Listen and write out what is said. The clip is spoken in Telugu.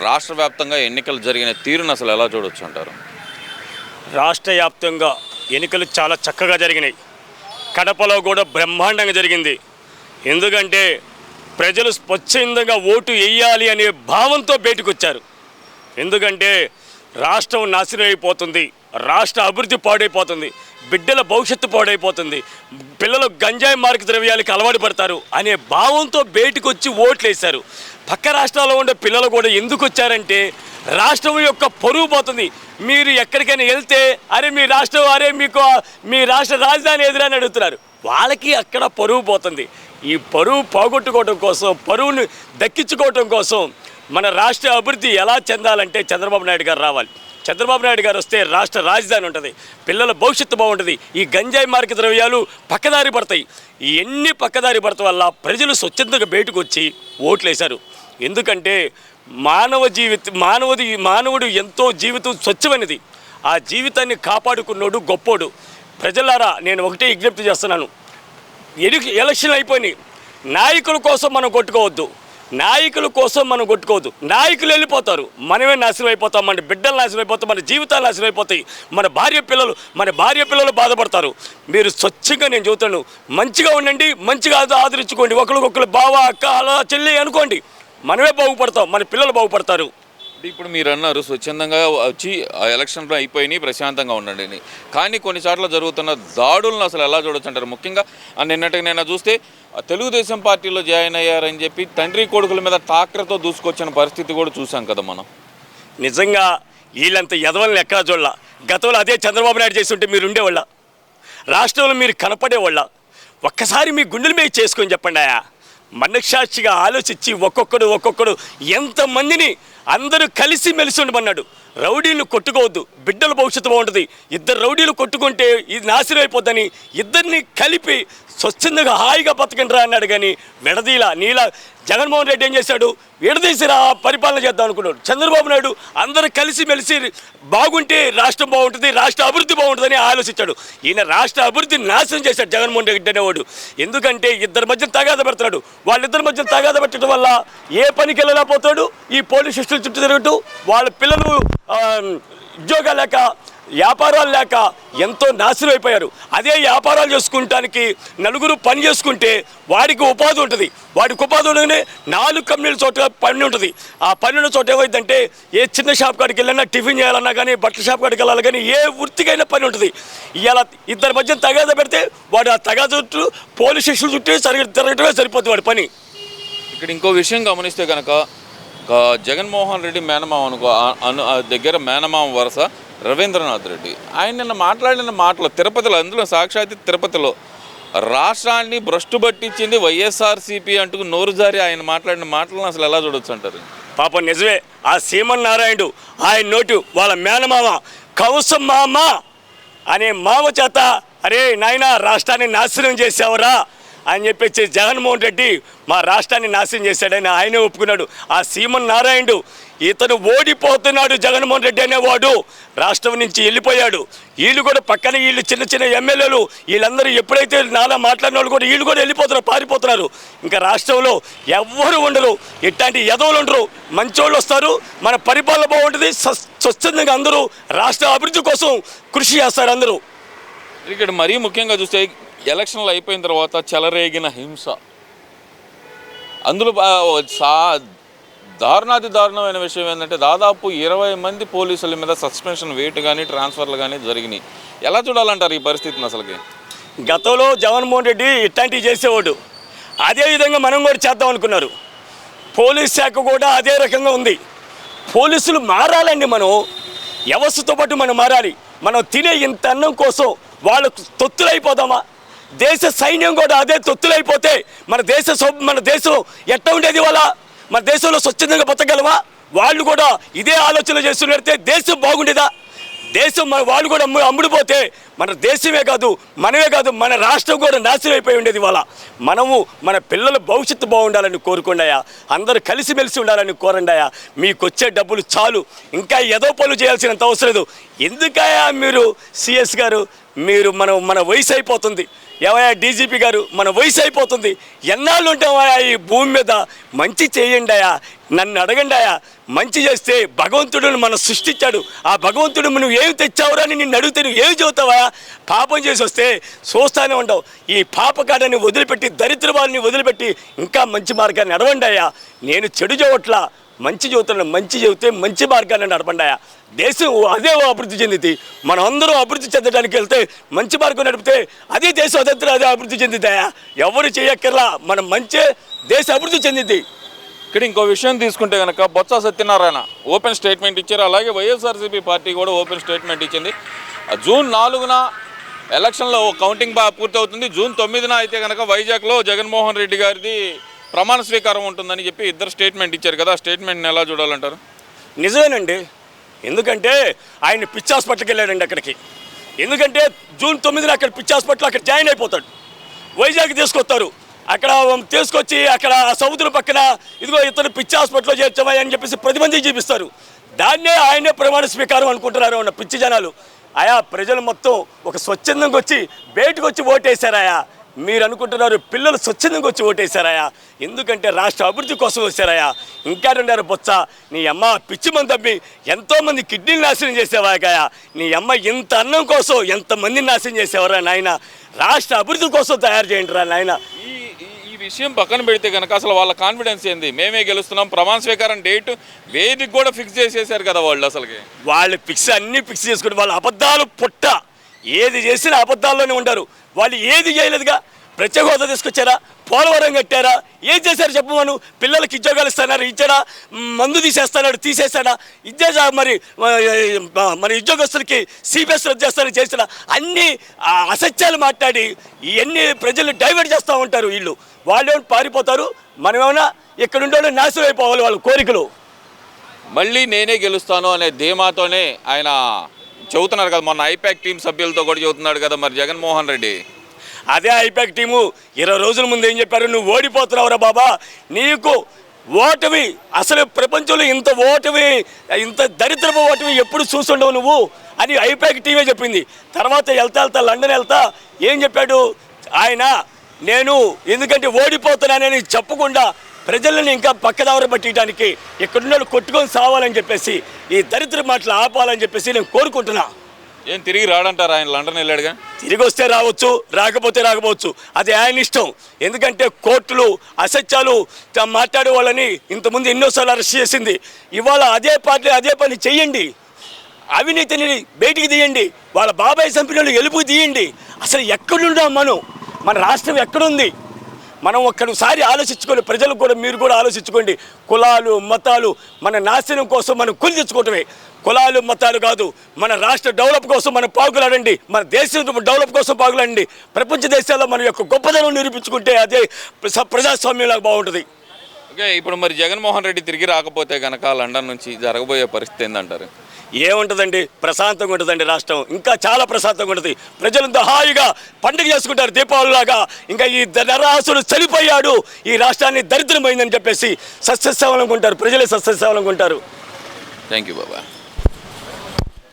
రాష్ట్ర వ్యాప్తంగా ఎన్నికలు జరిగిన తీరును అసలు ఎలా చూడొచ్చు అంటారు? రాష్ట్ర వ్యాప్తంగా ఎన్నికలు చాలా చక్కగా జరిగినాయి. కడపలో కూడా బ్రహ్మాండంగా జరిగింది. ఎందుకంటే ప్రజలు స్వచ్ఛందంగా ఓటు వేయాలి అనే భావంతో బయటకు వచ్చారు ఎందుకంటే రాష్ట్రం నాశనం అయిపోతుంది. రాష్ట్ర అభివృద్ధి పాడైపోతుంది. బిడ్డల భవిష్యత్తు పాడైపోతుంది. పిల్లలు గంజాయి మార్గ ద్రవ్యాలకి అలవాటు పడతారు అనే భావంతో బయటకు వచ్చి ఓట్లు వేశారు పక్క రాష్ట్రాల్లో ఉండే పిల్లలు కూడా ఎందుకు వచ్చారంటే రాష్ట్రం యొక్క పరువు పోతుంది. మీరు ఎక్కడికైనా వెళ్తే అరే మీ రాష్ట్రం అరే మీకు మీ రాష్ట్ర రాజధాని ఎదురని అడుగుతున్నారు. వాళ్ళకి అక్కడ పరువు పోతుంది. ఈ పరువు పోగొట్టుకోవడం కోసం పరువును దక్కించుకోవడం కోసం మన రాష్ట్ర అభివృద్ధి ఎలా చెందాలంటే చంద్రబాబు నాయుడు గారు రావాలి. చంద్రబాబు నాయుడు గారు వస్తే రాష్ట్ర రాజధాని ఉంటుంది. పిల్లల భవిష్యత్తు బాగుంటుంది. ఈ గంజాయి మార్గ ద్రవ్యాలు పక్కదారి పడతాయి. ఎన్ని పక్కదారి పడత వల్ల ప్రజలు స్వచ్ఛందంగా బయటకు వచ్చి ఓట్లేశారు ఎందుకంటే మానవ జీవిత మానవుడి మానవుడు ఎంతో జీవితం స్వచ్ఛమైనది. ఆ జీవితాన్ని కాపాడుకున్నోడు గొప్పోడు. ప్రజలారా నేను ఒకటే విజ్ఞప్తి చేస్తున్నాను. ఎడు ఎలక్షన్ అయిపోయినాయి. నాయకుల కోసం మనం కొట్టుకోవద్దు. నాయకుల కోసం మనం కొట్టుకోవద్దు. నాయకులు వెళ్ళిపోతారు. మనమే నాశనం అయిపోతాం. మన బిడ్డలు నాశనం అయిపోతాం. మన జీవితాలు నాశనం అయిపోతాయి. మన భార్య పిల్లలు మన భార్య పిల్లలు బాధపడతారు. మీరు స్వచ్ఛంగా నేను చెబుతాను. మంచిగా ఉండండి. మంచిగా ఆదరించుకోండి. ఒకరికొకరు బావ అక్క అలా చెల్లి అనుకోండి. మనమే బాగుపడతాం. మన పిల్లలు బాగుపడతారు. అంటే ఇప్పుడు మీరు అన్నారు స్వచ్ఛందంగా వచ్చి ఆ ఎలక్షన్లు అయిపోయినాయి ప్రశాంతంగా ఉండండి అని. కానీ కొన్నిసార్లు జరుగుతున్న దాడులను అసలు ఎలా చూడొచ్చు అంటారు? ముఖ్యంగా ఆ నిన్నటికి చూస్తే ఆ తెలుగుదేశం పార్టీలో జాయిన్ అయ్యారని చెప్పి తండ్రి కొడుకుల మీద టాక్టర్తో దూసుకొచ్చిన పరిస్థితి కూడా చూసాం కదా మనం. నిజంగా వీళ్ళంత ఎదవల్ని ఎక్కడా చూడాల. గతంలో అదే చంద్రబాబు నాయుడు చేస్తుంటే మీరు ఉండేవాళ్ళ. రాష్ట్రంలో మీరు కనపడేవాళ్ళ. ఒక్కసారి మీ గుండెల మీద చేసుకొని చెప్పండి ఆయా మనసాక్షిగా ఆలోచించి ఒక్కొక్కడు ఒక్కొక్కడు ఎంతమందిని అందరూ కలిసి మెలిసి ఉండమన్నాడు. రౌడీలు కొట్టుకోవద్దు. బిడ్డల భవిష్యత్తు బాగుంటుంది. ఇద్దరు రౌడీలు కొట్టుకుంటే ఇది నాశనం అయిపోద్దని ఇద్దరిని కలిపి స్వచ్ఛందంగా హాయిగా బతకండి రా అన్నాడు కానీ విడదీలా నీలా జగన్మోహన్ రెడ్డి ఏం చేశాడు? విడదీసిరా పరిపాలన చేద్దాం అనుకున్నాడు. చంద్రబాబు నాయుడు అందరూ కలిసి మెలిసి బాగుంటే రాష్ట్రం బాగుంటుంది రాష్ట్ర అభివృద్ధి బాగుంటుందని ఆలోచించాడు. ఈయన రాష్ట్ర అభివృద్ధి నాశనం చేశాడు జగన్మోహన్ రెడ్డి అనేవాడు. ఎందుకంటే ఇద్దరి మధ్య తగాద పెడతాడు వాళ్ళిద్దరి మధ్య తగాద పెట్టడం వల్ల ఏ పనికి వెళ్ళలేకపోతాడు? ఈ పోలీస్ స్టేషన్ చుట్టూ తిరుగుతూ వాళ్ళ పిల్లలు ఉద్యోగాలు లేక వ్యాపారాలు లేక ఎంతో నాశనం అయిపోయారు. అదే వ్యాపారాలు చేసుకుంటానికి నలుగురు పని చేసుకుంటే వాడికి ఉపాధి ఉంటుంది. వాడికి ఉపాధి ఉండగానే నాలుగు కంపెనీల చోట పని ఉంటుంది. ఆ పని ఉన్న చోట ఏమైందంటే ఏ చిన్న షాప్ కాడికి వెళ్ళినా టిఫిన్ చేయాలన్నా కానీ బట్టల షాప్ కాడికి వెళ్ళాలి కానీ ఏ వృత్తికైనా పని ఉంటుంది. ఇలా ఇద్దరి మధ్య తగాద పెడితే వాడు ఆ తగాద చుట్టూ పోలీస్ స్టేషన్ చుట్టూ సరిగ్గా తిరగటమే సరిపోతుంది వాడి పని. ఇక్కడ ఇంకో విషయం గమనిస్తే కనుక జగన్మోహన్ రెడ్డి మేనమామ అనుకో అను ఆ దగ్గర మేనమామ వరుస రవీంద్రనాథ్ రెడ్డి. ఆయన నిన్న మాట్లాడిన మాటలు తిరుపతిలో అందులో సాక్షాత్ తిరుపతిలో. రాష్ట్రాన్ని భ్రష్టు పట్టించింది వైఎస్ఆర్సీపీ అంటూ నోరు జారి ఆయన మాట్లాడిన మాటలను అసలు ఎలా చూడొచ్చు అంటారు? పాపం నిజమే ఆ సీమన్ నారాయణుడు ఆయన నోటు వాళ్ళ మేనమామ కౌసం మామ అనే మామ చేత అరే నాయనా రాష్ట్రాన్ని నాశనం చేసావురా అని చెప్పేసి జగన్మోహన్ రెడ్డి మా రాష్ట్రాన్ని నాశనం చేశాడని ఆయనే ఒప్పుకున్నాడు. ఆ సీమన్ నారాయణుడు ఇతను ఓడిపోతున్నాడు జగన్మోహన్ రెడ్డి అనేవాడు. రాష్ట్రం నుంచి వెళ్ళిపోయాడు. వీళ్ళు కూడా పక్కన వీళ్ళు చిన్న చిన్న ఎమ్మెల్యేలు వీళ్ళందరూ ఎప్పుడైతే నాలా మాట్లాడిన వాళ్ళు కూడా వీళ్ళు కూడా వెళ్ళిపోతున్నారు పారిపోతున్నారు. ఇంకా రాష్ట్రంలో ఎవ్వరు ఉండరు. ఇట్లాంటి ఎదవులు ఉండరు. మంచోళ్ళు వస్తారు. మన పరిపాలన బాగుంటుంది. స్వచ్ఛందంగా అందరూ రాష్ట్ర అభివృద్ధి కోసం కృషి చేస్తారు అందరూ. ఇక్కడ మరీ ముఖ్యంగా చూస్తే ఎలక్షన్లు అయిపోయిన తర్వాత చెలరేగిన హింస. అందులో సా దారుణాతి దారుణమైన విషయం ఏంటంటే దాదాపు ఇరవై మంది పోలీసుల మీద సస్పెన్షన్ వేటు కానీ ట్రాన్స్ఫర్లు కానీ జరిగినాయి. ఎలా చూడాలంటారు ఈ పరిస్థితిని అసలుకి? గతంలో జగన్మోహన్ రెడ్డి ఇట్లాంటివి చేసేవాడు. అదే విధంగా మనం కూడా చేద్దాం అనుకున్నారు. పోలీస్ శాఖ కూడా అదే రకంగా ఉంది. పోలీసులు మారాలండి మనం. వ్యవస్థతో పాటు మనం మారాలి. మనం తినే ఇంత అన్నం కోసం వాళ్ళు తొత్తులైపోదామా? దేశ సైన్యం కూడా అదే తొత్తులైపోతే మన దేశ మన దేశం ఎట్ట ఉండేది వాళ్ళ మన దేశంలో స్వచ్ఛందంగా బతకగలమా? వాళ్ళు కూడా ఇదే ఆలోచన చేస్తున్నట్టే దేశం బాగుండేదా? దేశం మన వాళ్ళు కూడా అమ్ము అమ్ముడుపోతే మన దేశమే కాదు మనమే కాదు మన రాష్ట్రం కూడా నాశనం అయిపోయి ఉండేది ఇవాళ. మనము మన పిల్లల భవిష్యత్తు బాగుండాలని కోరుకుండాయా? అందరూ కలిసిమెలిసి ఉండాలని కోరండాయా? మీకు వచ్చే డబ్బులు చాలు. ఇంకా ఏదో పనులు చేయాల్సినంత అవసరం లేదు. ఎందుకయా మీరు సిఎస్ గారు? మీరు మన మన వయసు అయిపోతుంది. ఏమయ్యా డీజీపీ గారు మన వయసు అయిపోతుంది. ఎన్నాళ్ళు ఉంటామయ్యా ఈ భూమి మీద? మంచి చేయండి అయ్యా. నన్ను అడగండి అయ్యా. మంచి చేస్తే భగవంతుడు మనం సృష్టించాడు. ఆ భగవంతుడు నువ్వు ఏమి తెచ్చావురా అని నిన్ను అడిగితే నువ్వు ఏమి చదువుతావా పాపం చేసి వస్తే చూస్తానే ఉండవు. ఈ పాపకాడని వదిలిపెట్టి దరిద్ర వారిని వదిలిపెట్టి ఇంకా మంచి మార్గాన్ని నడవండి అయ్యా. నేను చెడు చోట్ల మంచి చదువుతున్నాను మంచి చెబితే మంచి మార్గాన్ని నడపండాయా దేశం అదే అభివృద్ధి చెందింది. మనం అందరూ అభివృద్ధి చెందడానికి వెళ్తే మంచి మార్గం నడిపితే అదే దేశం అదంతా అదే అభివృద్ధి చెందిద్దాయా ఎవరు చేయక్కర్లా. మనం మంచే దేశ అభివృద్ధి చెందింది. ఇక్కడ ఇంకో విషయం తీసుకుంటే కనుక బొత్స సత్యనారాయణ ఓపెన్ స్టేట్మెంట్ ఇచ్చారు. అలాగే వైఎస్ఆర్సీపీ పార్టీ కూడా ఓపెన్ స్టేట్మెంట్ ఇచ్చింది. జూన్ నాలుగున ఎలక్షన్లో కౌంటింగ్ బాగా పూర్తవుతుంది. జూన్ తొమ్మిదిన అయితే కనుక వైజాగ్లో జగన్మోహన్ రెడ్డి గారిది ప్రమాణ స్వీకారం ఉంటుందని చెప్పి ఇద్దరు స్టేట్మెంట్ ఇచ్చారు కదా. ఆ స్టేట్మెంట్ని ఎలా చూడాలంటారు? నిజమేనండి. ఎందుకంటే ఆయన పిచ్చి హాస్పిటల్కి వెళ్ళాడండి అక్కడికి. ఎందుకంటే జూన్ తొమ్మిదిన అక్కడ పిచ్చి హాస్పిటల్ అక్కడ జాయిన్ అయిపోతాడు. వైజాగ్ తీసుకొస్తారు. అక్కడ తీసుకొచ్చి అక్కడ సముద్ర సముద్రం పక్కన ఇదిగో ఇతను పిచ్చి హాస్పిటల్లో చేర్చమని అని చెప్పేసి ప్రతి మంది చూపిస్తారు. దాన్నే ఆయనే ప్రమాణ స్వీకారం అనుకుంటున్నారు ఉన్న పిచ్చి జనాలు. ఆయా ప్రజలు మొత్తం ఒక స్వచ్ఛందంగా వచ్చి బయటకు వచ్చి ఓటేశారాయా మీరు అనుకుంటున్నారు పిల్లలు స్వచ్ఛందంగా వచ్చి ఓటేశారాయా ఎందుకంటే రాష్ట్ర అభివృద్ధి కోసం వచ్చారాయా ఇంకా రెండారు బొత్స నీ అమ్మ పిచ్చి మంది తప్పి ఎంతోమంది కిడ్నీలు నాశనం చేసేవాగాయా నీ అమ్మ ఇంత అన్నం కోసం ఎంతమందిని నాశనం చేసేవారా నాయన? రాష్ట్ర అభివృద్ధి కోసం తయారు చేయండి రా నాయన. ఈ విషయం పక్కన పెడితే కనుక అసలు వాళ్ళ కాన్ఫిడెన్స్ ఏంది? మేమే గెలుస్తున్నాం ప్రమాణ స్వీకారం డేట్ వేదిక కూడా ఫిక్స్ చేసేసారు కదా వాళ్ళు అసలుకి. వాళ్ళు ఫిక్స్ అన్ని ఫిక్స్ చేసుకుని వాళ్ళ అబద్ధాలు పుట్ట. ఏది చేసినా అబద్ధాల్లోనే ఉంటారు. వాళ్ళు ఏది చేయలేదుగా? ప్రత్యేక హోదా తీసుకొచ్చారా? పోలవరం కట్టారా? ఏం చేశారు చెప్పమను పిల్లలకి ఉద్యోగాలు ఇస్తున్నారు ఇచ్చాడా? మందు తీసేస్తాడు తీసేస్తాడా ఇచ్చేసా మరి మరి ఉద్యోగస్తులకి సిబిఎస్ రద్దు చేస్తారని చేసిన అన్ని అసత్యాలు మాట్లాడి ఇవన్నీ ప్రజలు డైవర్ట్ చేస్తూ ఉంటారు వీళ్ళు. వాళ్ళు పారిపోతారు. మనమేమైనా ఇక్కడ ఉండే నాశనం అయిపోవాలి వాళ్ళ కోరికలు. మళ్ళీ నేనే గెలుస్తాను అనే ధీమాతోనే ఆయన చెబుతున్నారు కదా మొన్న ఐపాక్ టీం సభ్యులతో కూడా చెబుతున్నాడు కదా మరి జగన్మోహన్ రెడ్డి. అదే ఐపాక్ టీము ఇరవై రోజుల ముందు ఏం చెప్పారు? నువ్వు ఓడిపోతున్నావురా బాబా. నీకు ఓటమి అసలు ప్రపంచంలో ఇంత ఓటమి ఇంత దరిద్రపు ఓటమి ఎప్పుడు చూస్తుండవు నువ్వు? అని ఐపాక్ టీమే చెప్పింది. తర్వాత వెళ్తా వెళ్తా లండన్ వెళ్తా ఏం చెప్పాడు? ఆయన నేను ఎందుకంటే ఓడిపోతున్నానని చెప్పకుండా ప్రజలను ఇంకా పక్కదావర పట్టించడానికి ఇక్కడున్న వాళ్ళు కొట్టుకొని సావాలని చెప్పేసి ఈ దరిద్ర మాటలు ఆపాలని చెప్పేసి నేను కోరుకుంటున్నా. ఏం తిరిగి రాడంటారు? ఆయన లండన్ వెళ్ళాడుగా? తిరిగి వస్తే రావచ్చు రాకపోతే రాకపోవచ్చు. అది ఆయన ఇష్టం. ఎందుకంటే కోర్టులు అసత్యాలు మాట్లాడే వాళ్ళని ఇంతకుముందు ఎన్నోసార్లు అరెస్ట్ చేసింది. ఇవాళ అదే పార్టీ అదే పని చెయ్యండి. అవినీతిని బయటికి తీయండి. వాళ్ళ బాబాయ్ చంపినలు ఎలుపు తీయండి. అసలు ఎక్కడున్నాం మనం? మన రాష్ట్రం ఎక్కడుంది? మనం ఒక్కసారి ఆలోచించుకోండి. ప్రజలు కూడా మీరు కూడా ఆలోచించుకోండి. కులాలు మతాలు మన నాశనం కోసం మనం కులి తెచ్చుకోవటమే. కులాలు మతాలు కాదు మన రాష్ట్ర డెవలప్ కోసం మనం పాగులాడండి మన దేశం డెవలప్ కోసం పాగులాడండి ప్రపంచ దేశాల్లో మన యొక్క గొప్పదనం నిరూపించుకుంటే అదే ప్రజాస్వామ్యంలాగా బాగుంటుంది. ఓకే ఇప్పుడు మరి జగన్మోహన్ రెడ్డి తిరిగి రాకపోతే కనుక లండన్ నుంచి జరగబోయే పరిస్థితి ఏంటంటారు ఏముంటుందండి? ప్రశాంతంగా ఉంటుందండి రాష్ట్రం. ఇంకా చాలా ప్రశాంతంగా ఉంటుంది. ప్రజలంతా హాయిగా పండుగ చేసుకుంటారు దీపావళిలాగా. ఇంకా ఈ నరాసుడు చనిపోయాడు. ఈ రాష్ట్రాన్ని దరిద్రమైందని చెప్పేసి సస్యశ్యామలంగా ఉంటారు. ప్రజలే సస్యశ్యామలంగా ఉంటారు. Thank you Baba.